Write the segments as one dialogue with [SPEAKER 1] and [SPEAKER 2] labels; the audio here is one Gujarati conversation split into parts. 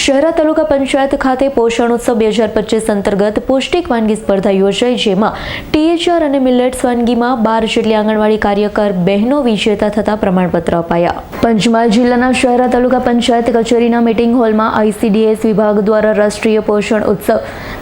[SPEAKER 1] શહેરા તાલુકા પંચાયત ખાતે પોષણ ઉત્સવ બે હજાર પચીસ અંતર્ગત પૌષ્ટિક વાનગી સ્પર્ધા યોજાઈ, જેમાં ટીએચઆર અને મિલેટ્સ વાનગીમાં બાર જેટલી આંગણવાડી કાર્યકર, બહેનો વિજેતા થતા પ્રમાણપત્ર અપાયા. પંચમહાલ જિલ્લાના શહેરા તાલુકા પંચાયત કચેરીના મીટિંગ હોલમાં આઈસીડીએસ વિભાગ દ્વારા રાષ્ટ્રીય પોષણ ઉત્સવ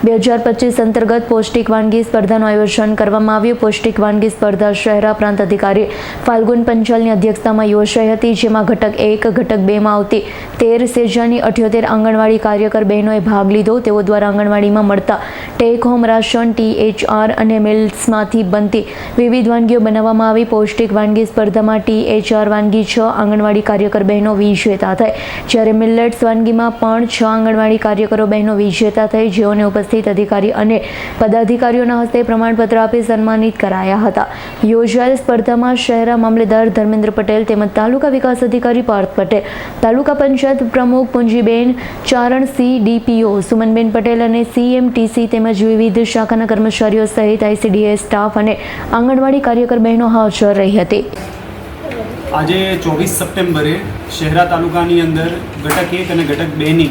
[SPEAKER 1] બે હજાર પચીસ અંતર્ગત પૌષ્ટિક વાનગી સ્પર્ધાનું આયોજન કરવામાં આવ્યું. પૌષ્ટિક વાનગી સ્પર્ધા શહેરા પ્રાંત અધિકારી ફાલ્ગુન પંચાલની અધ્યક્ષતામાં યોજાઈ હતી, જેમાં ઘટક એક, ઘટક બેમાં આવતી તેર, સેજાની અઠ્યોતેર આંગણવાડી કાર્યકર બહેનોએ ભાગ લીધો. તેઓ દ્વારા આંગણવાડીમાં મળતા ટેક હોમ રાશન ટીએચઆર અને મિલ્સમાંથી બનતી વિવિધ વાનગીઓ બનાવવામાં આવી. પૌષ્ટિક વાનગી સ્પર્ધામાં ટીએચઆર વાનગી છ, આંગણવાડી કાર્યકર બહેનો વિજેતા થઈ. જ્યારે મિલેટ્સ વાનગીમાં પણ છ આંગણવાડી કાર્યકરો બહેનો વિજેતા થઈ, જેઓને ઉપસ્થિત અધિકારી અને પદાધિકારીઓના હસ્તે પ્રમાણપત્ર આપી સન્માનિત કરાયા હતા. યોજાયેલ સ્પર્ધામાં શહેરા મામલેદાર ધર્મેન્દ્ર પટેલ તેમજ તાલુકા વિકાસ અધિકારી પાર્થ પટેલ, તાલુકા પંચાયત પ્રમુખ પુંજીબેન ચારણ સી ડીપીઓ સુમનબેન પટેલ અને સીએમટીસી તેમજ વિવિધ શાખાના કર્મચારીઓ સહિત આઈસીડીએસ સ્ટાફ અને આંગણવાડી કાર્યકર બહેનો હાજર રહી હતી.
[SPEAKER 2] આજે ચોવીસ સપ્ટેમ્બરે શહેરા તાલુકાની અંદર ઘટક એક અને ઘટક બેની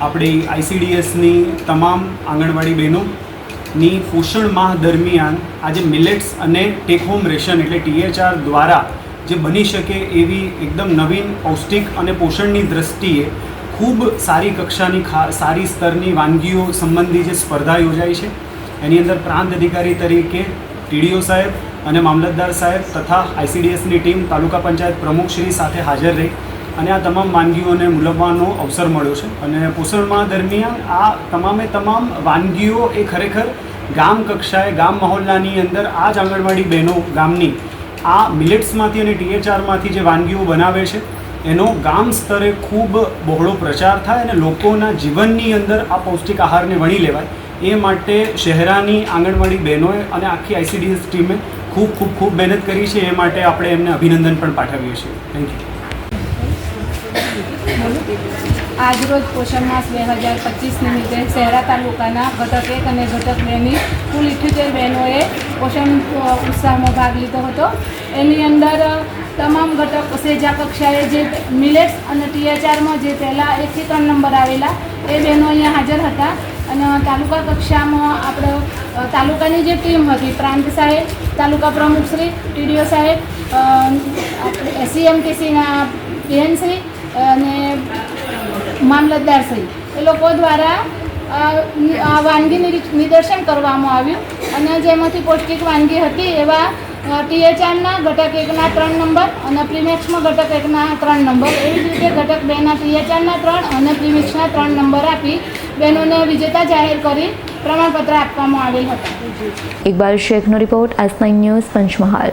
[SPEAKER 2] આપણી આઈસીડીએસની તમામ આંગણવાડી બહેનોની પોષણ માહ દરમિયાન આજે મિલેટ્સ અને ટેક હોમ રેશન એટલે ટીએચઆર દ્વારા જે બની શકે એવી એકદમ નવીન પૌષ્ટિક અને પોષણની દ્રષ્ટિએ ખૂબ સારી કક્ષાની ખા, સારી સ્તરની વાનગીઓ સંબંધી જે સ્પર્ધા યોજાઈ છે, એની અંદર પ્રાંત અધિકારી તરીકે ટીડીઓ સાહેબ અને મામલતદાર સાહેબ તથા આઈસીડીએસની ટીમ તાલુકા પંચાયત પ્રમુખશ્રી સાથે હાજર રહી અને આ તમામ વાનગીઓને મૂલવવાનો અવસર મળ્યો છે. અને પોષણ માહ દરમિયાન આ તમામે તમામ વાનગીઓ એ ખરેખર ગામ કક્ષાએ, ગામ મહોલ્લાની અંદર આ જ આંગણવાડી બહેનો ગામની આ મિલેટ્સમાંથી અને ટીએચઆરમાંથી જે વાનગીઓ બનાવે છે એનો ગામ સ્તરે ખૂબ બહોળો પ્રચાર થાય અને લોકોના જીવનની અંદર આ પૌષ્ટિક આહારને વણી લેવાય. એ માટે શહેરાની આંગણવાડી બહેનોએ અને આખી આઈસીડીએસ ટીમે ખૂબ ખૂબ ખૂબ મહેનત કરી છે. એ માટે આપણે એમને અભિનંદન પણ પાઠવીએ છીએ. થેન્ક યુ
[SPEAKER 3] આજરોજ પોષણ માસ બે હજાર પચીસ નિમિત્તે શહેરા તાલુકાના ઘટક એક અને ઘટક બેની કુલ ઇઠ્યોતેર બહેનોએ પોષણ ઉત્સાહમાં ભાગ લીધો હતો. એની અંદર તમામ ઘટક સેજા કક્ષાએ જે મિલેટ્સ અને ટીએચઆરમાં જે પહેલાં એકથી ત્રણ નંબર આવેલા, એ બહેનો અહીંયા હાજર હતા. અને તાલુકા કક્ષામાં આપણે તાલુકાની જે ટીમ હતી, પ્રાંત સાહેબ, તાલુકા પ્રમુખશ્રી ટીડીઓ સાહેબ સીએમટીસીના બહેનશ્રી અને મામલતદાર સહિત. એ લોકો દ્વારા વાનગી નિદર્શન કરવામાં આવ્યું. અને જેમાંથી પૌષ્ટિક વાનગી હતી એવા ટીએચઆરના ઘટક એકના ત્રણ નંબર અને પ્રીમેક્સમાં ઘટક એકના ત્રણ નંબર. એવી જ રીતે ઘટક બેના ટીએચઆરના ત્રણ અને પ્રીમેક્સના ત્રણ નંબર આપી બહેનોને વિજેતા જાહેર કરી પ્રમાણપત્ર આપવામાં આવેલ હતા.
[SPEAKER 1] ઇકબાલ શેખનો રિપોર્ટ નાઇન ન્યૂઝ પંચમહાલ.